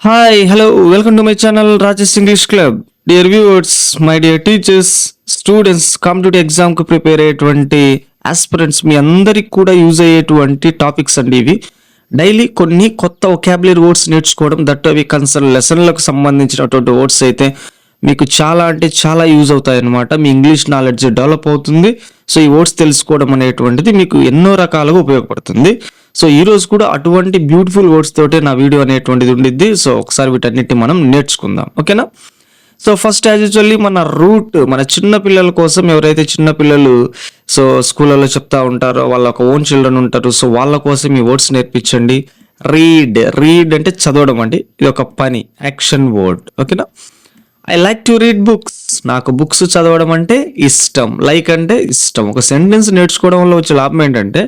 Hi hello welcome to my channel Rajesh English club dear viewers my dear teachers students competitive ఎగ్జామ్కి prepare అయ్యేటువంటి aspirants మీ అందరికి కూడా use అయ్యేటువంటి topics అండి ఇవి డైలీ కొన్ని కొత్త ఒకాబులరీ వర్డ్స్ నేర్చుకోవడం దట్ అవి కన్సర్న్ లెసన్లకు సంబంధించినటువంటి వర్డ్స్ అయితే మీకు చాలా అంటే చాలా యూజ్ అవుతాయి అన్నమాట మీ ఇంగ్లీష్ నాలెడ్జ్ డెవలప్ అవుతుంది సో ఈ వర్డ్స్ తెలుసుకోవడం అనేటువంటిది మీకు ఎన్నో రకాలుగా ఉపయోగపడుతుంది సో ఈరోజు కూడా అటువంటి బ్యూటిఫుల్ వర్డ్స్ తోటే నా వీడియో అనేటువంటిది ఉండిద్ది. సో ఒకసారి వీటన్నిటిని మనం నేర్చుకుందాం. ఓకేనా? సో ఫస్ట్ యాజ్ యూజువల్లీ మన రూట్ మన చిన్న పిల్లల కోసం ఎవరైతే చిన్న పిల్లలు సో స్కూళ్ళలో చెప్తా ఉంటారో వాళ్ళ ఒక ఓన్ చిల్డ్రన్ ఉంటారు సో వాళ్ళ కోసం ఈ వర్డ్స్ నేర్పించండి. రీడ్ రీడ్ అంటే చదవడం అండి. ఇది ఒక పని యాక్షన్ వర్డ్ ఓకేనా? I like to read books నాకు బుక్స్ చదవడం అంటే ఇష్టం. లైక్ అంటే ఇష్టం. ఒక సెంటెన్స్ నేర్చుకోవడం వల్ల వచ్చే లాభం ఏంటంటే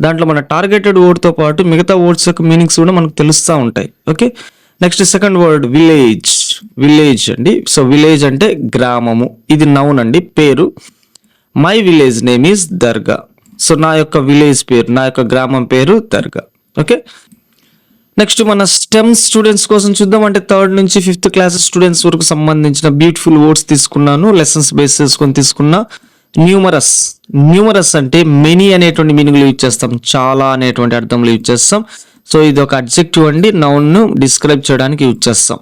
దాంట్లో మన టార్గెటెడ్ వర్డ్తో పాటు మిగతా వర్డ్స్ యొక్క మీనింగ్స్ కూడా మనకు తెలుస్తూ ఉంటాయి. Okay? Next second word village. Village అండి. సో విలేజ్ అంటే గ్రామము. ఇది నౌన్ అండి పేరు. My village name is Darga. So నా యొక్క విలేజ్ పేరు నా యొక్క గ్రామం పేరు దర్గా. ఓకే? నెక్స్ట్ మన స్టెమ్ స్టూడెంట్స్ కోసం చూద్దాం. అంటే థర్డ్ నుంచి ఫిఫ్త్ క్లాస్ స్టూడెంట్స్ వరకు సంబంధించిన బ్యూటిఫుల్ వర్డ్స్ తీసుకున్నాను లెసన్స్ బేస్ చేసుకొని తీసుకున్నా. న్యూమరస్. న్యూమరస్ అంటే మెనీ అనేటువంటి మీనింగ్లు యూజ్ చేస్తాం. చాలా అనేటువంటి అర్థంలో యూజ్ చేస్తాం. సో ఇది ఒక అడ్జెక్టివ్ అండి. నౌన్ను డిస్క్రైబ్ చేయడానికి యూజ్ చేస్తాం.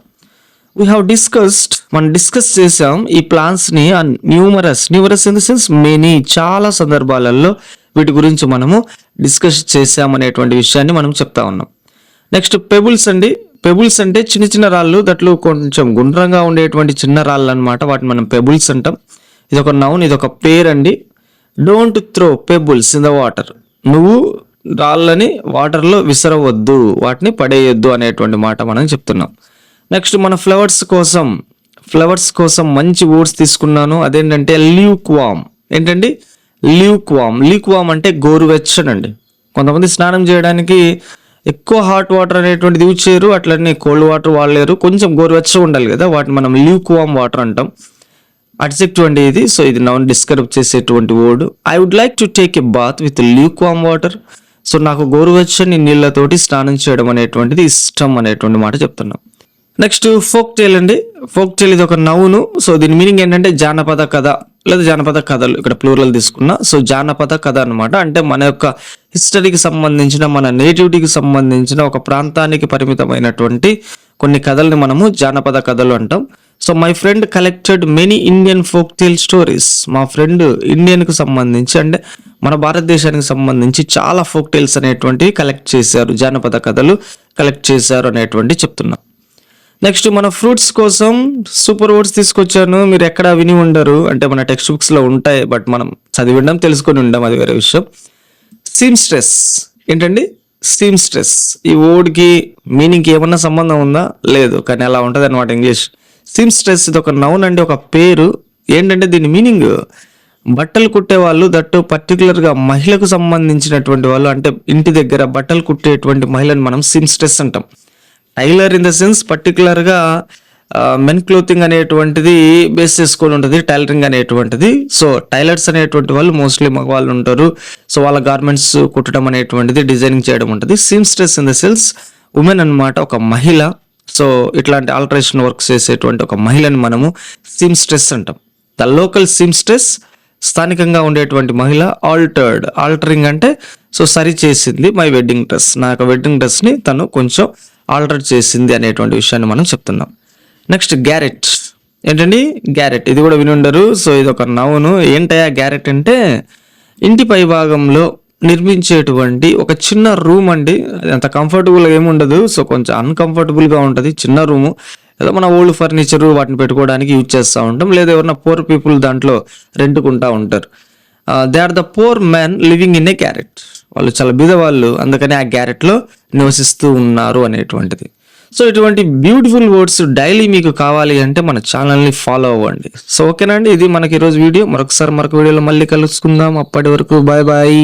వీ హ్యావ్ డిస్కస్డ్ మనం డిస్కస్ చేసాం ఈ ప్లాన్స్ని numerous. Numerous in the sense many చాలా సందర్భాలలో వీటి గురించి మనము డిస్కస్ చేసాం అనేటువంటి విషయాన్ని మనం చెప్తా ఉన్నాం. నెక్స్ట్ పెబుల్స్ అండి. పెబుల్స్ అంటే చిన్న చిన్న రాళ్ళు దట్లో కొంచెం గుండ్రంగా ఉండేటువంటి చిన్న రాళ్ళు అన్నమాట. వాటిని మనం పెబుల్స్ అంటాం. ఇది ఒక నౌన్ ఇది ఒక పేరండి. అండి don't throw pebbles in the water నువ్వు రాళ్ళని వాటర్లో విసరవద్దు వాటిని పడేయొద్దు అనేటువంటి మాట మనం చెప్తున్నాం. నెక్స్ట్ మన ఫ్లవర్స్ కోసం ఫ్లవర్స్ కోసం మంచి వర్డ్స్ తీసుకున్నాను. అదేంటంటే ల్యూక్ ఏంటండి? ల్యూక్ వామ్ ల్యూక్ వామ్ అంటే గోరువెచ్చనండి. కొంతమంది స్నానం చేయడానికి ఎక్కువ హాట్ వాటర్ అనేటువంటిది యూజ్ చేయరు. అట్లనే కోల్డ్ వాటర్ వాడలేరు. కొంచెం గోరువెచ్చగా ఉండాలి కదా. వాటిని మనం ల్యూక్ వాటర్ అంటాం. అడ్జెక్టివ్ అండి ఇది. సో ఇది నౌన్ డిస్క్రైబ్ చేసేటువంటి word I would like to take a bath with lukewarm water so నాకు గోరువెచ్చని నీళ్ళతోటి స్నానం చేయడం అనేటువంటిది ఇష్టం అనేటువంటి మాట చెప్తున్నాం. నెక్స్ట్ ఫోక్ టేల్ అండి. ఫోక్ టేల్ ఇది ఒక నవ్వును. సో దీని మీనింగ్ ఏంటంటే జానపద కథ లేదా జానపద కథలు. ఇక్కడ ప్లూరల్ తీసుకున్నా. సో జానపద కథ అనమాట అంటే మన యొక్క హిస్టరీకి సంబంధించిన మన నేటివిటీకి సంబంధించిన ఒక ప్రాంతానికి పరిమితమైనటువంటి కొన్ని కథల్ని మనము జానపద కథలు అంటాం. So my friend collected many Indian folk tale stories మా ఫ్రెండ్ ఇండియన్కు సంబంధించి అంటే మన భారతదేశానికి సంబంధించి చాలా ఫోక్ టేల్స్ అనేటువంటివి కలెక్ట్ చేశారు. జానపద కథలు కలెక్ట్ చేశారు అనేటువంటి చెప్తున్నా. నెక్స్ట్ మన ఫ్రూట్స్ కోసం సూపర్ వర్డ్స్ తీసుకొచ్చాను. మీరు ఎక్కడ విని ఉండరు. అంటే మన టెక్స్ట్ బుక్స్లో ఉంటాయి బట్ మనం చదివి ఉండం తెలుసుకొని ఉండం అది వేరే విషయం. సీమ్ స్ట్రెస్ ఏంటండి? సీమ్ స్ట్రెస్ ఈ వర్డ్కి మీనింగ్కి ఏమన్నా సంబంధం ఉందా? లేదు. కానీ అలా ఉంటుంది అనమాట ఇంగ్లీష్. సిమ్ స్ట్రెస్ ఇది ఒక నౌన్ అండి ఒక పేరు. ఏంటంటే దీని మీనింగ్ బట్టలు కుట్టే వాళ్ళు దట్టు పర్టికులర్గా మహిళకు సంబంధించినటువంటి వాళ్ళు అంటే ఇంటి దగ్గర బట్టలు కుట్టేటువంటి మహిళను మనం సిమ్ స్ట్రెస్ అంటాం. టైలర్ ఇన్ ద సెన్స్ పర్టికులర్గా మెన్ క్లోతింగ్ అనేటువంటిది బేస్ చేసుకొని ఉంటుంది టైలరింగ్ అనేటువంటిది. సో టైలర్స్ అనేటువంటి వాళ్ళు మోస్ట్లీ మగవాళ్ళు ఉంటారు. సో వాళ్ళ గార్మెంట్స్ కుట్టడం అనేటువంటిది డిజైనింగ్ చేయడం ఉంటుంది. Seamstress in the sense women అన్నమాట ఒక మహిళ. సో ఇట్లాంటి ఆల్టరేషన్ వర్క్స్ చేసేటువంటి ఒక మహిళని మనము సిమ్ స్ట్రెస్ అంటాం. ద లోకల్ సిమ్ స్ట్రెస్ స్థానికంగా ఉండేటువంటి మహిళ ఆల్టర్డ్ ఆల్టరింగ్ అంటే సో సరి చేసింది మై వెడ్డింగ్ డ్రెస్ నా యొక్క వెడ్డింగ్ డ్రెస్ని తను కొంచెం ఆల్టర్ చేసింది అనేటువంటి విషయాన్ని మనం చెప్తున్నాం. నెక్స్ట్ గ్యారెట్ ఏంటండి? గ్యారెట్ ఇది కూడా విని ఉండరు సో ఇది ఒక నౌను ఏంటయ్యా గ్యారెట్ అంటే ఇంటి పై భాగంలో నిర్మించేటువంటి ఒక చిన్న రూమ్ అండి. అంత కంఫర్టబుల్గా ఏమి ఉండదు సో కొంచెం అన్కంఫర్టబుల్గా ఉంటుంది. చిన్న రూము. ఏదో మన ఓల్డ్ ఫర్నిచర్ వాటిని పెట్టుకోవడానికి యూజ్ చేస్తూ ఉంటాం. లేదా ఎవరైనా పోర్ పీపుల్ దాంట్లో రెంటుకుంటా ఉంటారు. They are the poor man living in a garret వాళ్ళు చాలా బీదవాళ్ళు. అందుకని ఆ క్యారెట్లో నివసిస్తూ ఉన్నారు అనేటువంటిది. సో ఇటువంటి బ్యూటిఫుల్ వర్డ్స్ డైలీ మీకు కావాలి అంటే మన ఛానల్ని ఫాలో అవ్వండి. సో ఓకేనండి ఇది మనకి ఈరోజు వీడియో. మరొకసారి మరొక వీడియోలో మళ్ళీ కలుసుకుందాం. అప్పటి వరకు బాయ్ బాయ్